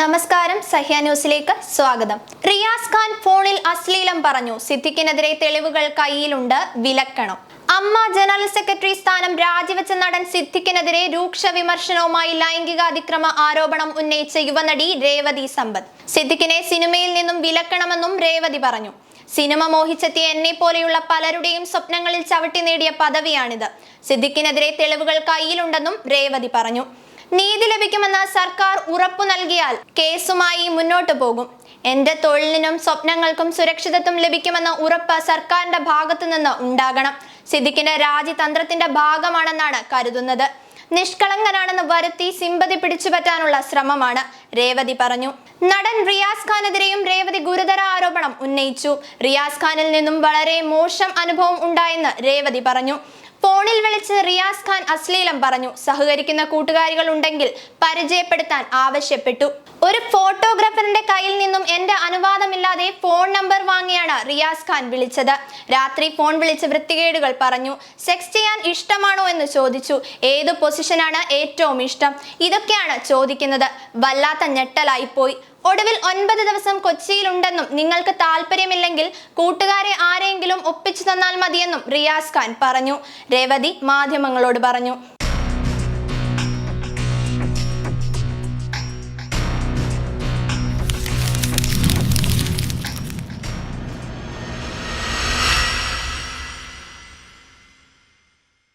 നമസ്കാരം സഹ്യ ന്യൂസിലേക്ക് സ്വാഗതം. റിയാസ് ഖാൻ ഫോണിൽ അശ്ലീലം പറഞ്ഞു. സിദ്ദിഖിനെതിരെ തെളിവുകൾ കയ്യിലുണ്ട് വിലക്കണം? അമ്മ ജനറൽ സെക്രട്ടറി സ്ഥാനം രാജിവെച്ച നടൻ സിദ്ദിഖിനെതിരെ രൂക്ഷ വിമർശനവുമായി ലൈംഗിക അതിക്രമ ആരോപണം ഉന്നയിച്ച യുവനടി രേവതി സമ്പത്ത്. സിദ്ദിഖിനെ സിനിമയിൽ നിന്നും വിലക്കണമെന്നും രേവതി പറഞ്ഞു. സിനിമ മോഹിച്ചെത്തിയ എന്നെ പോലെയുള്ള പലരുടെയും സ്വപ്നങ്ങളിൽ ചവിട്ടി നേടിയ പദവിയാണിത്. സിദ്ദിഖിനെതിരെ തെളിവുകൾ കയ്യിലുണ്ടെന്നും രേവതി പറഞ്ഞു. നീതി ലഭിക്കുമെന്ന സർക്കാർ ഉറപ്പു നൽകിയാൽ കേസുമായി മുന്നോട്ടു പോകും. എന്റെ തൊഴിലിനും സ്വപ്നങ്ങൾക്കും സുരക്ഷിതത്വം ലഭിക്കുമെന്ന ഉറപ്പ് സർക്കാരിന്റെ ഭാഗത്തു നിന്ന് ഉണ്ടാകണം. സിദ്ദിഖിന്റെ രാജ്യതന്ത്രത്തിന്റെ ഭാഗമാണെന്നാണ് കരുതുന്നത്. നിഷ്കളങ്കനാണെന്ന് വരുത്തി സിമ്പതി പിടിച്ചുപറ്റാനുള്ള ശ്രമമാണ് രേവതി പറഞ്ഞു. നടൻ റിയാസ് ഖാനെതിരെയും രേവതി ഗുരുതര ആരോപണം ഉന്നയിച്ചു. റിയാസ് ഖാനിൽ നിന്നും വളരെ മോശം അനുഭവം ഉണ്ടായെന്ന് രേവതി പറഞ്ഞു. ഫോണിൽ വിളിച്ച് റിയാസ് ഖാൻ അശ്ലീലം പറഞ്ഞു. സഹകരിക്കുന്ന കൂട്ടുകാരികൾ ഉണ്ടെങ്കിൽ പരിചയപ്പെടുത്താൻ ആവശ്യപ്പെട്ടു. ഒരു ഫോട്ടോഗ്രാഫറിന്റെ കയ്യിൽ നിന്നും എന്റെ അനുവാദമില്ലാതെ ഫോൺ നമ്പർ വാങ്ങിയാണ് റിയാസ് ഖാൻ വിളിച്ചത്. രാത്രി ഫോൺ വിളിച്ച് വൃത്തികേടുകൾ പറഞ്ഞു. സെക്സ് ചെയ്യാൻ ഇഷ്ടമാണോ എന്ന് ചോദിച്ചു. ഏത് പൊസിഷനാണ് ഏറ്റവും ഇഷ്ടം? ഇതൊക്കെയാണ് ചോദിക്കുന്നത്. വല്ലാത്ത ഞെട്ടലായിപ്പോയി. ഒടുവിൽ ഒൻപത് ദിവസം കൊച്ചിയിലുണ്ടെന്നും നിങ്ങൾക്ക് താല്പര്യമില്ലെങ്കിൽ കൂട്ടുകാരെ ആരെങ്കിലും ഒപ്പിച്ചു തന്നാൽ മതിയെന്നും റിയാസ് ഖാൻ പറഞ്ഞു. രേവതി മാധ്യമങ്ങളോട് പറഞ്ഞു.